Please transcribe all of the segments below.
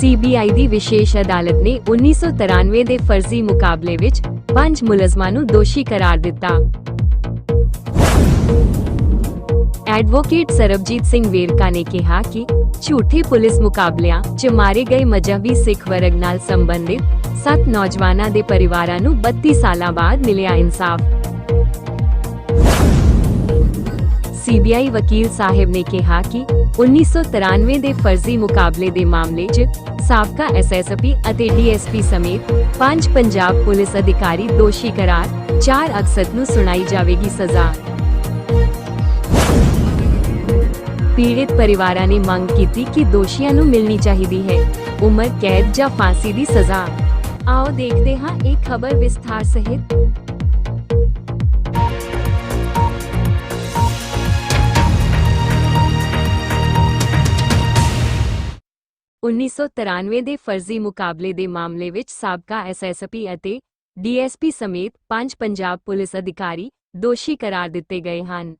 CBI ਦੀ ਵਿਸ਼ੇਸ਼ ਅਦਾਲਤ ਨੇ 1993 ਦੇ ਫਰਜ਼ੀ ਮੁਕਾਬਲੇ ਵਿੱਚ ਪੰਜ ਮੁਲਜ਼ਮਾਂ ਨੂੰ ਦੋਸ਼ੀ ਕਰਾਰ ਦਿੱਤਾ। ਐਡਵੋਕੇਟ ਸਰਬਜੀਤ ਸਿੰਘ ਵੇਰਕਾ ਨੇ ਕਿਹਾ ਕਿ ਝੂਠੇ ਪੁਲਿਸ ਮੁਕਾਬਲਿਆਂ 'ਚ ਮਾਰੇ ਗਏ ਮਜਹਬੀ ਸਿੱਖ ਵਰਗ ਨਾਲ ਸੰਬੰਧਿਤ ਸੱਤ ਨੌਜਵਾਨਾਂ ਦੇ ਪਰਿਵਾਰਾਂ ਨੂੰ 32 ਸਾਲਾਂ ਬਾਅਦ ਮਿਲਿਆ ਇਨਸਾਫ। ਸੀਬੀਆਈ ਵਕੀਲ ਸਾਹਿਬ ਨੇ ਕਿਹਾ ਕਿ 1993 ਦੇ ਫਰਜ਼ੀ ਮੁਕਾਬਲੇ ਦੇ ਮਾਮਲੇ 'ਚ ਸਾਬਕਾ ਐਸਐਸਪੀ ਅਤੇ ਡੀਐਸਪੀ ਸਮੇਤ ਪੰਜ ਪੰਜਾਬ ਪੁਲਿਸ ਅਧਿਕਾਰੀ ਦੋਸ਼ੀ ਕਰਾਰ 4 ਅਗਸਤ ਨੂੰ ਸੁਣਾਈ ਜਾਵੇਗੀ ਸਜ਼ਾ। ਪੀੜਿਤ ਪਰਿਵਾਰਾਂ ਨੇ ਮੰਗ ਕੀਤੀ ਕਿ ਦੋਸ਼ੀਆਂ ਨੂੰ ਮਿਲਣੀ ਚਾਹੀਦੀ ਹੈ, ਉਮਰ, ਕੈਦ ਜਾਂ ਫਾਂਸੀ ਦੀ ਸਜ਼ਾ। ਆਓ ਦੇਖਦੇ ਹਾਂ ਇਹ ਖਬਰ ਵਿਸਥਾਰ ਸਹਿਤ ਉੱਨੀ ਸੌ ਤਰਾਨਵੇਂ ਦੇ ਫਰਜ਼ੀ ਮੁਕਾਬਲੇ ਦੇ ਮਾਮਲੇ ਵਿੱਚ ਸਾਬਕਾ ਐਸਐਸਪੀ ਅਤੇ ਡੀਐਸਪੀ ਸਮੇਤ ਪੰਜ ਪੰਜਾਬ ਪੁਲਿਸ ਅਧਿਕਾਰੀ ਦੋਸ਼ੀ ਕਰਾਰ ਦਿੱਤੇ ਗਏ ਹਨ।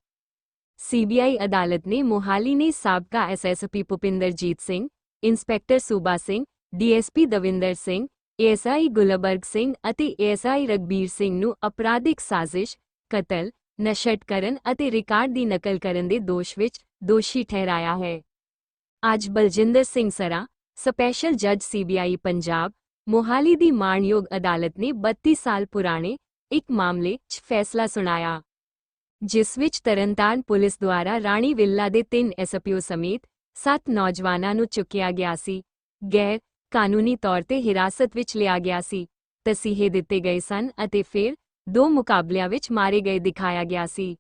ਸੀਬੀਆਈ ਅਦਾਲਤ ਨੇ ਮੋਹਾਲੀ ਨੇ ਸਾਬਕਾ SSP Bhupinderjit Singh, inspector Suba Singh DSP Davinder Singh ASI Gulbarg Singh ਅਤੇ ਏਐਸਆਈ ਰਗਬੀਰ ਸਿੰਘ ਨੂੰ ਅਪਰਾਧਿਕ ਸਾਜ਼ਿਸ਼, ਕਤਲ, ਨਸ਼ਟ ਕਰਨ ਅਤੇ ਰਿਕਾਰਡ ਦੀ ਨਕਲ ਕਰਨ ਦੇ ਦੋਸ਼ ਵਿੱਚ ਦੋਸ਼ੀ ਠਹਿਰਾਇਆ ਹੈ। ਅੱਜ ਬਲਜਿੰਦਰ ਸਿੰਘ ਸਰਾ ਸਪੈਸ਼ਲ ਜੱਜ ਸੀਬੀਆਈ ਪੰਜਾਬ, ਮੋਹਾਲੀ ਦੀ ਮਾਣਯੋਗ ਅਦਾਲਤ ਨੇ 32 ਸਾਲ ਪੁਰਾਣੇ ਇੱਕ ਮਾਮਲੇ 'ਚ ਫੈਸਲਾ ਸੁਣਾਇਆ, ਜਿਸ ਵਿੱਚ ਤਰਨਤਾਰਨ ਪੁਲਿਸ ਦੁਆਰਾ ਰਾਣੀ ਵਿਲਾ ਦੇ ਤਿੰਨ ਐਸਪੀਓ ਸਮੇਤ ਸੱਤ ਨੌਜਵਾਨਾਂ ਨੂੰ ਚੁੱਕਿਆ ਗਿਆ ਸੀ, ਗੈਰ ਕਾਨੂੰਨੀ ਤੌਰ ਤੇ ਹਿਰਾਸਤ ਵਿੱਚ ਲਿਆ ਗਿਆ ਸੀ, ਤਸੀਹੇ ਦਿੱਤੇ ਗਏ ਸਨ ਅਤੇ ਫਿਰ ਦੋ ਮੁਕਾਬਲਿਆਂ ਵਿੱਚ ਮਾਰੇ ਗਏ ਦਿਖਾਇਆ ਗਿਆ ਸੀ।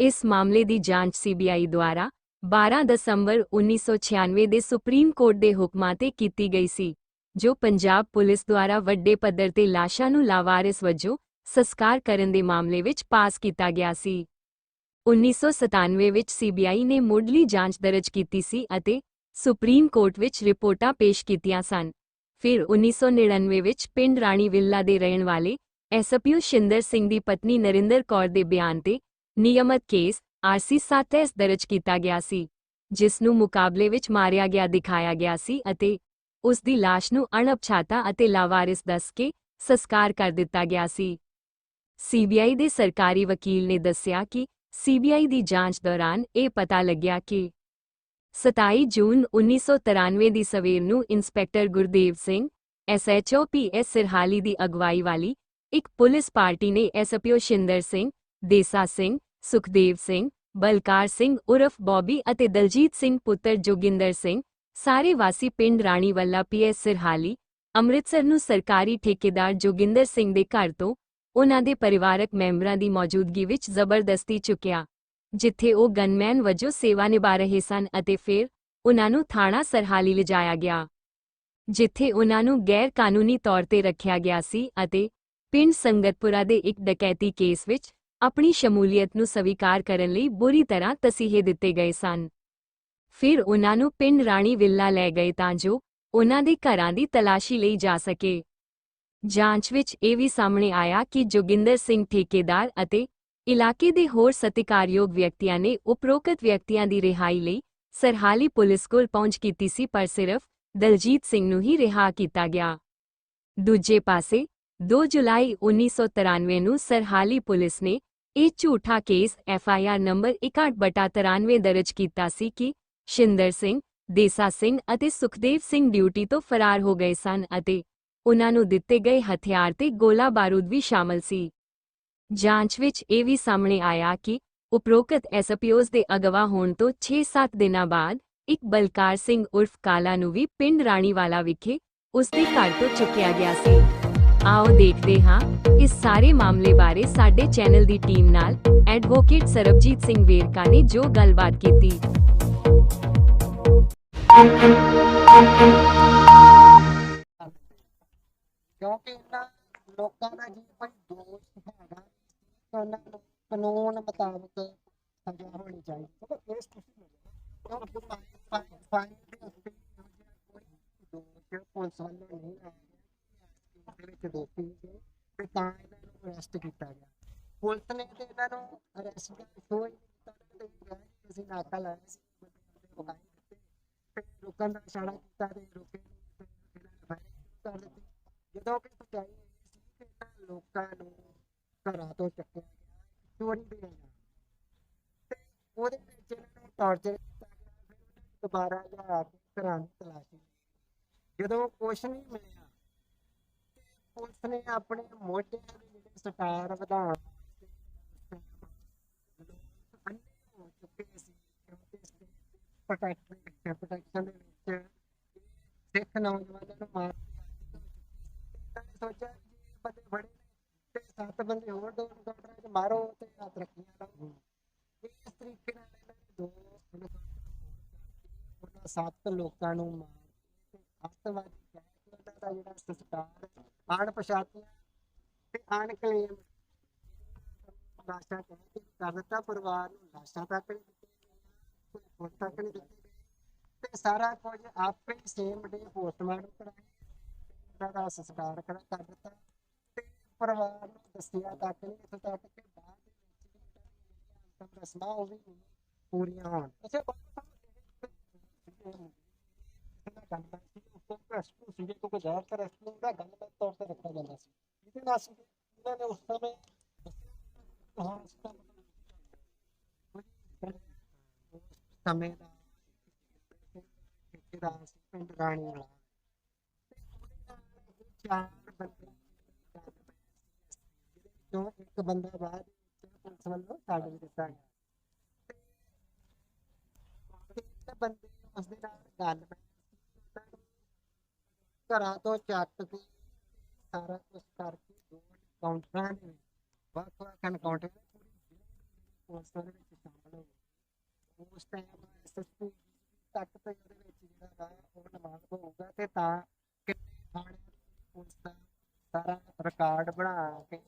ਇਸ ਮਾਮਲੇ ਦੀ ਜਾਂਚ ਸੀਬੀਆਈ ਦੁਆਰਾ 12 ਦਸੰਬਰ 1996 ਦੇ ਸੁਪਰੀਮ ਕੋਰਟ ਦੇ ਹੁਕਮਾਂ ਤੇ ਕੀਤੀ ਗਈ ਸੀ, ਜੋ ਪੰਜਾਬ ਪੁਲਿਸ ਦੁਆਰਾ ਵੱਡੇ ਪੱਧਰ ਤੇ ਲਾਸ਼ਾਂ ਨੂੰ ਲਾਵਾਰਿਸ ਵਜੋਂ ਸੰਸਕਾਰ ਕਰਨ ਦੇ ਮਾਮਲੇ ਵਿੱਚ ਪਾਸ ਕੀਤਾ ਗਿਆ ਸੀ। 1997 ਵਿੱਚ ਸੀਬੀਆਈ ਨੇ ਮੁੱਢਲੀ ਜਾਂਚ ਦਰਜ ਕੀਤੀ ਸੀ ਅਤੇ ਸੁਪਰੀਮ ਕੋਰਟ ਵਿੱਚ ਰਿਪੋਰਟਾਂ ਪੇਸ਼ ਕੀਤੀਆਂ ਸਨ। ਫਿਰ 1999 ਵਿੱਚ ਪਿੰਡ ਰਾਣੀ ਵਿਲਾ ਦੇ ਰਹਿਣ ਵਾਲੇ ਐਸਪੀਓ ਸ਼ਿੰਦਰ ਸਿੰਘ ਦੀ ਪਤਨੀ ਨਰਿੰਦਰ ਕੌਰ ਦੇ ਬਿਆਨ ਤੇ ਨਿਯਮਤ ਕੇਸ ਆਰਸੀ 7S ਦਰਜ ਕੀਤਾ ਗਿਆ ਸੀ, ਜਿਸ ਨੂੰ ਮੁਕਾਬਲੇ ਵਿੱਚ ਮਾਰਿਆ ਗਿਆ, ਦਿਖਾਇਆ ਗਿਆ ਸੀ ਅਤੇ ਉਸ ਦੀ ਲਾਸ਼ ਨੂੰ ਅਣਪਛਾਤਾ ਅਤੇ ਲਾਵਾਰਿਸ ਦੱਸ ਕੇ ਸੰਸਕਾਰ ਕਰ ਦਿੱਤਾ ਗਿਆ ਸੀ। ਸੀਬੀਆਈ ਦੇ ਸਰਕਾਰੀ ਵਕੀਲ ਨੇ ਦੱਸਿਆ ਕਿ ਸੀਬੀਆਈ ਦੀ ਜਾਂਚ ਦੌਰਾਨ ਇਹ ਪਤਾ ਲੱਗਿਆ ਕਿ 27 ਜੂਨ 1993 ਦੀ ਸਵੇਰ ਨੂੰ inspector Gurdev Singh SHO PS Sirhali ਦੀ ਅਗਵਾਈ ਵਾਲੀ ਇੱਕ ਪੁਲਿਸ ਪਾਰਟੀ ਨੇ ਐਸਪੀਓ ਸ਼ਿੰਦਰ ਸਿੰਘ, ਦੇਸਾ ਸਿੰਘ ਸੁਖਦੇਵ ਸਿੰਘ, ਬਲਕਾਰ ਸਿੰਘ, ਉਰਫ ਬੌਬੀ ਅਤੇ ਦਲਜੀਤ ਸਿੰਘ ਪੁੱਤਰ ਜੋਗਿੰਦਰ ਸਿੰਘ, ਸਾਰੇ ਵਾਸੀ ਪਿੰਡ ਰਾਣੀਵੱਲਾ ਪੀਐਸ ਸਿਰਹਾਲੀ, ਅੰਮ੍ਰਿਤਸਰ ਨੂੰ ਸਰਕਾਰੀ ਠੇਕੇਦਾਰ ਜੋਗਿੰਦਰ ਸਿੰਘ ਦੇ ਘਰ ਤੋਂ ਉਨ੍ਹਾਂ ਦੇ ਪਰਿਵਾਰਕ ਮੈਂਬਰਾਂ ਦੀ ਮੌਜੂਦਗੀ ਵਿੱਚ ਜ਼ਬਰਦਸਤੀ ਚੁੱਕਿਆ, ਜਿੱਥੇ ਉਹ ਗਨਮੈਨ ਵਜੋਂ ਸੇਵਾ ਨਿਭਾ ਰਹੇ ਸਨ ਅਤੇ ਫਿਰ ਉਹਨਾਂ ਨੂੰ ਥਾਣਾ ਸਰਹਾਲੀ ਲਿਜਾਇਆ ਗਿਆ, ਜਿੱਥੇ ਉਹਨਾਂ ਨੂੰ ਗੈਰ ਕਾਨੂੰਨੀ ਤੌਰ ਤੇ ਰੱਖਿਆ ਗਿਆ ਸੀ ਅਤੇ ਪਿੰਡ ਸੰਗਤਪੁਰਾ ਦੇ ਇੱਕ ਡਕੈਤੀ ਕੇਸ ਵਿੱਚ ਆਪਣੀ ਸ਼ਮੂਲੀਅਤ ਨੂੰ ਸਵੀਕਾਰ ਕਰਨ ਲਈ ਬੁਰੀ ਤਰ੍ਹਾਂ ਤਸੀਹੇ ਦਿੱਤੇ ਗਏ ਸਨ। ਫਿਰ ਉਹਨਾਂ ਨੂੰ ਪਿੰਡ ਰਾਣੀ ਵਿਲਾ ਲੈ ਗਏ ਤਾਂ ਜੋ ਉਹਨਾਂ ਦੇ ਘਰਾਂ ਦੀ ਤਲਾਸ਼ੀ ਲਈ ਜਾ ਸਕੇ। ਜਾਂਚ ਵਿੱਚ ਇਹ ਵੀ ਸਾਹਮਣੇ ਆਇਆ ਕਿ ਜੋਗਿੰਦਰ ਸਿੰਘ ਠੇਕੇਦਾਰ ਅਤੇ ਇਲਾਕੇ ਦੇ ਹੋਰ ਸਤਿਕਾਰਯੋਗ ਵਿਅਕਤੀਆਂ ਨੇ ਉਪਰੋਕਤ ਵਿਅਕਤੀਆਂ ਦੀ ਰਿਹਾਈ ਲਈ ਸਰਹਾਲੀ ਪੁਲਿਸ ਕੋਲ ਪਹੁੰਚ ਕੀਤੀ ਸੀ ਪਰ ਸਿਰਫ ਦਲਜੀਤ ਸਿੰਘ ਨੂੰ ਹੀ ਰਿਹਾ ਕੀਤਾ ਗਿਆ। ਦੂਜੇ ਪਾਸੇ 2 ਜੁਲਾਈ 1993 ਨੂੰ ਸਰਹਾਲੀ ਪੁਲਿਸ ਨੇ ਇਹ ਝੂਠਾ ਕੇਸ ਐਫਆਈਆਰ ਨੰਬਰ 61/93 ਦਰਜ ਕੀਤਾ ਸੀ ਕਿ ਸ਼ਿੰਦਰ ਸਿੰਘ, ਦੇਸਾ ਸਿੰਘ ਅਤੇ ਸੁਖਦੇਵ ਸਿੰਘ ਡਿਊਟੀ ਤੋਂ ਫਰਾਰ ਹੋ ਗਏ ਸਨ ਅਤੇ ਉਨ੍ਹਾਂ ਨੂੰ ਦਿੱਤੇ ਗਏ ਹਥਿਆਰ ਤੇ ਗੋਲਾ ਬਾਰੂਦ ਵੀ ਸ਼ਾਮਲ ਸੀ। ਜਾਂਚ ਵਿੱਚ ਇਹ ਵੀ ਸਾਹਮਣੇ ਆਇਆ ਕਿ ਉਪਰੋਕਤ ਐਸਪੀਓਜ਼ ਦੇ ਅਗਵਾ ਹੋਣ ਤੋਂ 6-7 ਦਿਨਾਂ ਬਾਅਦ ਇੱਕ ਬਲਕਾਰ ਸਿੰਘ ਉਰਫ ਕਾਲਾ ਨੂੰ ਵੀ ਪਿੰਡ ਰਾਣੀਵਾਲਾ ਵਿਖੇ ਉਸ ਦੇ ਘਰ ਤੋਂ ਚੁੱਕਿਆ ਗਿਆ ਸੀ। ਆਓ ਦੇਖਦੇ ਹਾਂ ਇਸ ਸਾਰੇ ਮਾਮਲੇ ਬਾਰੇ ਸਾਡੇ ਚੈਨਲ ਦੀ ਟੀਮ ਨਾਲ ਐਡਵੋਕੇਟ ਸਰਬਜੀਤ ਸਿੰਘ ਵੇਰਕਾ ਨੇ ਜੋ ਗੱਲਬਾਤ ਕੀਤੀ ਕਿਉਂਕਿ ਇਹਨਾਂ ਲੋਕਾਂ ਦਾ ਜੀ ਕੋਈ ਦੋਸ਼ ਹੈਗਾ ਕਿ ਉਹਨਾਂ ਨੂੰ ਕਾਨੂੰਨ ਮੁਤਾਬਕ ਸਜ਼ਾ ਹੋਣੀ ਚਾਹੀਦੀ ਚਲੋ ਕੇਸ ਤੁਸੀਂ ਮਿਲਿਆ ਕਿਉਂਕਿ ਫਾਈਨ ਫਾਈਨ ਦੇ ਉੱਤੇ ਕੋਈ ਦੋਸ਼ ਪੁਲਿਸ ਵੱਲੋਂ ਨਹੀਂ ਆਇਆ ਗਿਆ ਵਿੱਚ ਦੋਸ਼ੀ ਸੀ ਤੇ ਤਾਂ ਇਹਨਾਂ ਨੂੰ ਅਰੈਸਟ ਕੀਤਾ ਗਿਆ। ਪੁਲਿਸ ਨੇ ਤੇ ਇਹਨਾਂ ਨੂੰ ਅਰੈਸਟ ਦਾ ਸ਼ੋਅ ਹੀ ਤੇ ਕਿਹਾ ਅਸੀਂ ਨਾਕਾ ਲਾਇਆ ਸੀ, ਬੰਦੇ ਦਿੱਤੇ। ਤੇ ਰੁਕਣ ਦਾ ਇਸ਼ਾਰਾ ਕੀਤਾ ਤੇ ਰੁਕੇ ਨਹੀਂ। ਕਰ ਦਿੱਤੀ। ਜਦੋਂ ਕਿ ਸੱਚਾਈ ਸੀ ਕਿ ਇਹਨਾਂ ਲੋਕਾਂ ਨੂੰ ਘਰਾਂ ਤੋਂ ਚੱਕਿਆ ਗਿਆ, ਚੋਰੀ ਦੇ ਨਾਲ ਤੇ ਉਹਦੇ ਵਿੱਚ ਇਹਨਾਂ ਨੂੰ ਟਾਰਚਰ ਕੀਤਾ ਗਿਆ, ਫਿਰ ਦੁਬਾਰਾ ਲਿਆ ਕੇ ਘਰਾਂ ਦੀ ਤਲਾਸ਼ੀ ਜਦੋਂ ਕੁਛ ਨਹੀਂ ਮਿਲਿਆ ਪੁਲਿਸ ਨੇ ਆਪਣੇ ਮੋਢਿਆਂ ਦੇ ਜਿਹੜੇ ਸਟਾਰ ਵਧਾਉਣ ਹੋ ਚੁੱਕੇ ਸੀ ਪ੍ਰੋਟੈਕਸ਼ਨ ਪ੍ਰੋਟੈਕਸ਼ਨ ਦੇ ਵਿੱਚ ਸਿੱਖ ਨੌਜਵਾਨਾਂ ਨੂੰ ਮਾਰ ਕੇ ਸੋਚਿਆ ਜੇ ਬੰਦੇ ਫੜੇ ਤੇ ਸੱਤ ਬੰਦੇ ਹੋਰ ਦੋ ਐਨਕਾਊਂਟਰਾਂ 'ਚ ਮਾਰੋ ਤੇ ਆ ਤਰੱਕੀਆਂ ਲਾਓ ਇਸ ਤਰੀਕੇ ਨਾਲ ਇਹਨਾਂ ਨੇ ਦੋ ਉਹਨਾਂ ਸੱਤ ਲੋਕਾਂ ਨੂੰ ਮਾਰ ਤੇ ਅੱਤਵਾਦੀ ਦਾ ਜਿਹੜਾ ਸੰਸਕਾਰ ਅਣਪਛਾਤੀਆਂ ਤੇ ਅਣਕਲੇਮ ਲਾਸ਼ਾਂ ਕਹਿ ਕੇ ਕਰ ਪਰਿਵਾਰ ਨੂੰ ਲਾਸ਼ਾਂ ਤੱਕ ਨਹੀਂ ਦਿੱਤੀਆਂ ਗਈਆਂ ਤੱਕ ਨਹੀਂ ਦਿੱਤੇ ਤੇ ਸਾਰਾ ਕੁਝ ਆਪੇ ਸੇਮ ਡੇ ਪੋਸਟਮਾਰਟਮ ਕਰਾਇਆ, ਉਹਨਾਂ ਦਾ ਸੰਸਕਾਰ ਕਰ ਦਿੱਤਾ। ਤੇ ਪਰਿਵਾਰ ਨੂੰ ਦੱਸਿਆ ਤੱਕ ਨਹੀਂ, ਇੱਥੋਂ ਤੱਕ ਕਿ ਬਾਅਦ ਵਿੱਚ ਰਸਮਾਂ ਉਹ ਵੀ ਪੂਰੀਆਂ ਹੋਣ। ਅੱਛਾ ਬਾਬਾ ਸਾਹਿਬ ਇਹਦਾ ਗੱਲਬਾਤ ਸੀ ਉਸ ਤੋਂ ਰੈਸਕਿਊ ਸੀਗੇ ਕਿਉਂਕਿ ਜ਼ਿਆਦਾਤਰ ਰੈਸਕਿਊ ਦਾ ਗੱਲਬਾਤ ਤੌਰ ਤੇ ਰੱਖਿਆ ਜਾਂਦਾ ਸੀ ਇਹਦੇ ਨਾਲ ਸੀ ਇਹਨਾਂ ਨੇ ਉਸ ਸਮੇਂ ਦੱਸਿਆ ਹਾਂ ਇਸ ਦਾ ਮਤਲਬ ਉਸ ਸਮੇਂ ਦਾ ਠੇਕੇਦਾਰ ਸੀ ਪਿੰਡ ਰਾਣੀ ਵਾਲਾ ਤੇ ਉਹਦੇ ਨਾਲ ਇਹ ਚਾਰ ਬੰਦੇ ਗੱਲ ਪਏ ਸੀ ਜਿਹਦੇ ਵਿੱਚੋਂ ਇੱਕ ਬੰਦਾ ਬਾਅਦ ਵਿੱਚ ਪੁਲਿਸ ਵੱਲੋਂ ਛੱਡ ਵੀ ਦਿੱਤਾ ਗਿਆ ਤੇ ਤਿੰਨ ਬੰਦੇ ਉਸ ਦੇ ਨਾਲ ਗੱਲ ਪਈ ਸੀ ਉਹਨਾਂ ਨੂੰ ਘਰਾਂ ਤੋਂ ਚੱਕ ਕੇ ਸਾਰਾ ਕੁਝ ਕਰਕੇ ਦੋ ਕਾਊਂਟਰਾਂ ਦੇ ਵੱਖ ਵੱਖ ਐਨਕਾਊਂਟਰ ਪੂਰੀ ਪੁਲਿਸ ਉਹਦੇ ਵਿੱਚ ਸ਼ਾਮਲ ਹੋ ਗਈ। ਉਸ ਟਾਈਮ ਐਸਐਸਪੀ ਤੱਕ ਤੇ ਉਹਦੇ ਵਿੱਚ ਜਿਹੜਾ ਵਾ ਉਹ ਨਮਾਜ਼ ਹੋਊਗਾ ਤੇ ਤਾਂ ਕਿੰਨੇ ਥਾਣਿਆਂ ਪੁਲਿਸ ਦਾ ਸਾਰਾ ਰਿਕਾਰਡ ਬਣਾ ਕੇ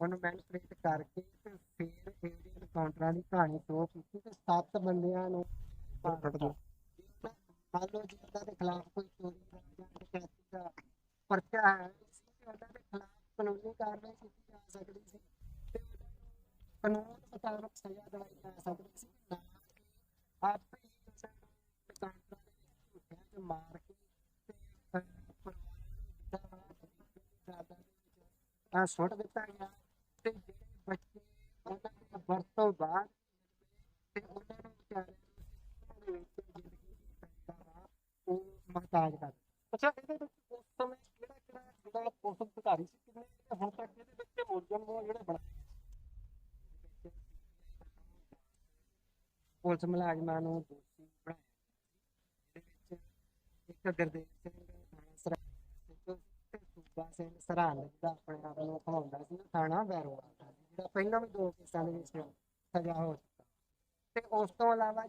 ਉਹਨੂੰ ਮੈਨੀਪੂਲੇਟ ਕਰਕੇ ਤੇ ਫਿਰ ਇਹਦੇ ਐਨਕਾਊਂਟਰਾਂ ਦੀ ਕਹਾਣੀ ਸ਼ੋਅ ਕੀਤੀ ਤੇ ਸੱਤ ਬੰਦਿਆਂ ਨੂੰ ਮੰਨ ਲਓ ਉਹਨਾਂ ਦੇ ਖਿਲਾਫ ਕੋਈ ਚੋਰੀ ਜਾਂ ਡਕੈਤੀ ਦਾ ਪਰਚਾ ਹੈ ਸੀ ਤੇ ਉਹਨਾਂ ਦੇ ਖਿਲਾਫ ਕਾਨੂੰਨੀ ਕਾਰਵਾਈ ਕੀਤੀ ਜਾ ਸਕਦੀ ਸੀ ਤੇ ਕਾਨੂੰਨ ਮੁਤਾਬਕ ਸਜ਼ਾ ਦਿਵਾਈ ਜਾ ਸਕਦੀ ਸੀ। ਆਪੇ ਹੀ ਉਹਨਾਂ ਨੂੰ ਦੁਕਾਨਾਂ ਦੇ ਝੂਠਿਆਂ ਤੇ ਮਾਰ ਕੇ ਤੇ ਅਹ, ਸੁੱਟ ਦਿੱਤਾ ਗਿਆ ਤੇ ਜਿਹੜੇ ਬੱਚੇ ਉਹਨਾਂ ਦੇ ਵਰਤ ਬਾਅਦ ਤੇ ਉਹਨਾਂ ਨੂੰ ਵਿਚਾਰਿਆਂ ਨੂੰ ਦੇ ਵਿੱਚ ਜ਼ਿੰਦਗੀ ਦੀ ਪੈਦਾ ਵਾ ਉਹ ਕਰ ਅੱਛਾ, ਇਹਦੇ ਵਿੱਚ ਉਸ ਸਮੇਂ ਕਿਹੜਾ ਕਿਹੜਾ ਜਿਹੜਾ ਪੁਲਿਸ ਅਧਿਕਾਰੀ ਸੀ, ਕਿੰਨੇ ਹੁਣ ਤੱਕ ਇਹਦੇ ਵਿੱਚ ਮੁਲਜ਼ਮ ਜਿਹੜੇ ਬਣੇ? ਪੁਲਿਸ ਮੁਲਾਜ਼ਮਾਂ ਨੂੰ ਦੋਸ਼ੀ ਬਣਾਇਆ ਇਹਦੇ ਵਿੱਚ ਇੱਕ ਗੁਰਦੇਵ ਸਿੰਘ ਥਾਣਾ ਸਰਾਣਾ ਤੇ ਸੂਬਾ ਸਿੰਘ ਸਰਾਣਾ ਜਿਹੜਾ ਆਪਣੇ ਆਪ ਨੂੰ ਕਹਾਉਂਦਾ ਸੀ, ਥਾਣਾ ਵੈਰੋਵਾਲ ਜਿਹੜਾ ਪਹਿਲਾਂ ਵੀ ਦੋ ਕੇਸਾਂ ਦੇ ਵਿੱਚ ਸਜ਼ਾ ਹੋ ਚੁੱਕਾ। ਤੇ ਉਸ ਤੋਂ ਇਲਾਵਾ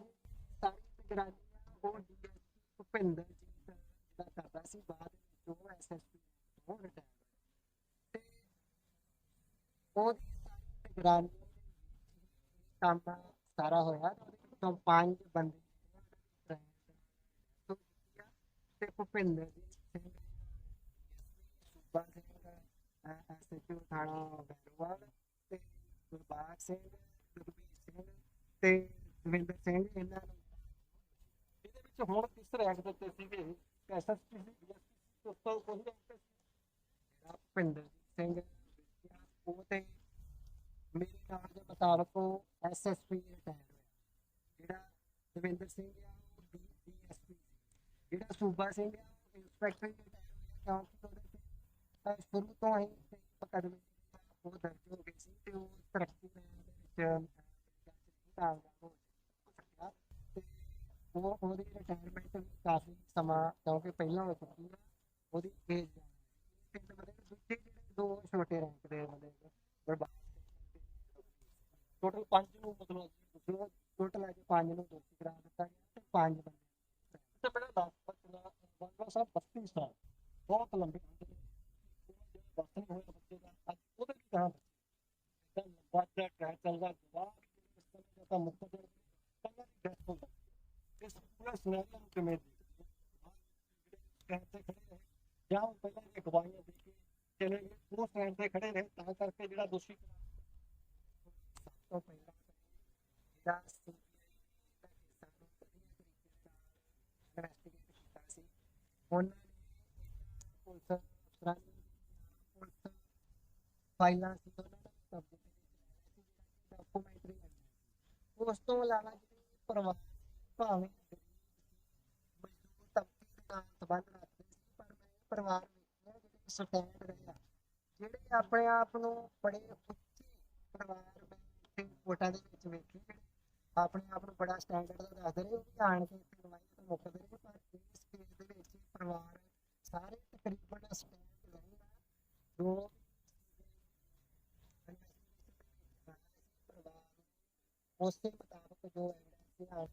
ਸਾਰੀ ਨਿਗਰਾਨੀਆਂ ਉਹ ਡੀਐਸਪੀ ਭੁਪਿੰਦਰ ਦਾ ਕਰਦਾ ਸੀ ਬਾਅਦ ਵਿੱਚ ਉਹ ਐਸਐਸਪੀ ਤੋਂ ਰਿਟਾਇਰ ਤੇ ਉਹਦੀ ਸਾਰੀ ਨਿਗਰਾਨੀ ਕੰਮ ਸਾਰਾ ਹੋਇਆ ਤੇ ਪੰਜ ਬੰਦੇ ਤੇ ਭੁਪਿੰਦਰ ਸਿੰਘ ਸੂਬਾ ਸਿੰਘ ਐਸਐਚਓ ਥਾਣਾ ਬੈਰੋਵਾਲ ਤੇ ਗੁਰਬਾਗ ਸਿੰਘ ਗੁਰਬੀਰ ਸਿੰਘ ਤੇ ਦਵਿੰਦਰ ਸਿੰਘ ਇਹਨਾਂ ਨੂੰ ਇਹਦੇ ਵਿੱਚ ਹੁਣ ਕਿਸ ਰੈਂਕ ਦੇ ਉੱਤੇ ਸੀਗੇ ਐਸਐਸਪੀ ਸੀ ਡੀਐਸਪੀ ਕੋਈ ਰੈਂਕ ਤੇ ਭੁਪਿੰਦਰ ਸਿੰਘ ਉਹ ਤੇ ਮੇਰੇ ਨਾਲ ਦੇ ਮੁਤਾਬਕ ਐਸਐਸਪੀ ਰਿਟਾਇਰ ਹੋਇਆ ਜਿਹੜਾ ਦਵਿੰਦਰ ਸਿੰਘ ਆ ਉਹ ਡੀਐਸਪੀ ਜਿਹੜਾ ਸੂਬਾ ਸਿੰਘ ਆ ਉਹ ਇੰਸਪੈਕਟਰ ਰਿਟਾਇਰ ਹੋਇਆ ਕਿਉਂਕਿ ਉਹਦੇ ਤੇ ਸ਼ੁਰੂ ਤੋਂ ਹੀ ਕਈ ਉਹ ਦਰਜ ਹੋ ਗਏ ਸੀ ਤੇ ਉਹ ਤਰੱਕੀ ਦੇ ਵਿੱਚ ਕਾਮਯਾਬ ਹੋ ਸਕਿਆ ਤੇ ਉਹ ਉਹਦੀ ਰਿਟਾਇਰਮੈਂਟ ਕਾਫੀ ਸਮਾਂ ਕਿਉਂਕਿ ਪਹਿਲਾਂ ਹੋ ਚੁੱਕੀ ਆ ਉਹਦੀ ਏਜ ਤਿੰਨ ਬੰਦੇ ਦੂਜੇ ਜਿਹੜੇ ਦੋ ਛੋਟੇ ਰੈਂਕ ਦੇ ਬੰਦੇ ਬਰਬਾਦ ਟੋਟਲ ਪੰਜ ਨੂੰ ਮਤਲਬ ਟੋਟਲ ਅੱਜ ਪੰਜ ਨੂੰ ਦੋਸ਼ੀ ਕਰਾ ਦਿੱਤਾ ਗਿਆ ਤੇ ਪੰਜ ਬੰਦੇ ਤੇ ਪਹਿਲਾਂ ਦੱਸ ਬੱਚਾ ਬਾਬਾ ਸਾਹਿਬ 32 ਸਾਲ ਬਹੁਤ ਲੰਬੇ ਹੁੰਦੇ ਨੇ। ਉਹ ਬੱਚੇ ਦਾ ਅੱਜ ਉਹਦੇ ਕੀ ਕਹਾਂ ਤਾਂ ਲੰਬਾ ਜਿਹਾ ਟ੍ਰੈਕ ਚੱਲਦਾ, ਜਵਾਬ ਇਸ ਤਰ੍ਹਾਂ ਦਾ ਮੁੱਖ ਦੇ ਪਹਿਲਾਂ ਦੀ ਡੈਥ ਹੋ ਇਸ ਪੂਰਾ ਸਿਨੈਰੀਓ ਨੂੰ ਕਿਵੇਂ ਸਟੈਂਡ ਤੇ ਖੜੇ ਰਹੇ ਜਾਂ ਉਹ ਪਹਿਲਾਂ ਦੀਆਂ ਗਵਾਹੀਆਂ ਦੇ ਕੇ ਚਲੇ ਗਏ, ਉਹ ਸਟੈਂਡ ਤੇ ਖੜੇ ਰਹੇ ਤਾਂ ਕਰਕੇ ਜਿਹੜਾ ਦੋਸ਼ੀ ਸਭ ਤੋਂ ਪਹਿਲਾਂ ਜਿਹੜਾ ਇਨਵੈਸਟੀਗੇਟ ਕੀਤਾ ਸੀ। ਉਹਨਾਂ ਨੇ ਪੁਲਿਸ ਤਰ੍ਹਾਂ ਪੁਲਿਸ ਫਾਈਲਾਂ ਸੀ, ਉਹਨਾਂ ਨੇ ਕਬਜ਼ੇ ਡਾਕੂਮੈਂਟਰੀ ਉਸ ਤੋਂ ਇਲਾਵਾ ਜਿਹੜੀ ਪਰਿਵਾਰ ਭਾਵੇਂ ਮਜ਼ਦੂਰ ਤਬਕੇ ਨਾਲ ਸੰਬੰਧ ਰੱਖਦੇ ਸੀ ਪਰ ਮੈਂ ਇਹ ਪਰਿਵਾਰ ਵੇਖਿਆ ਜਿਹੜੇ ਸਟੈਂਡ ਰਹੇ ਆ, ਜਿਹੜੇ ਆਪਣੇ ਆਪ ਨੂੰ ਬੜੇ ਉੱਚੇ ਪਰਿਵਾਰ ਮੈਂ ਵੋਟਾਂ ਦੇ ਵਿੱਚ ਵੇਖੇ ਆਪਣੇ ਆਪ ਨੂੰ ਬੜਾ ਸਟੈਂਡਰਡ ਦਾ ਦੱਸਦੇ ਰਹੇ, ਉਹ ਵੀ ਆਣ ਕੇ ਇੱਥੇ ਨੁਮਾਇੰਦੇ ਮੁੱਕਦੇ ਰਹੇ, ਪਰ ਇਸ ਕੇਸ ਦੇ ਵਿੱਚ ਪਰਿਵਾਰ ਸਾਰੇ ਤਕਰੀਬਨ ਸਟੈਂਡ ਰਹੇ ਆ, ਜੋ ਉਸੇ ਮੁਤਾਬਕ ਜੋ ਐਵੀਡੈਂਸ ਆ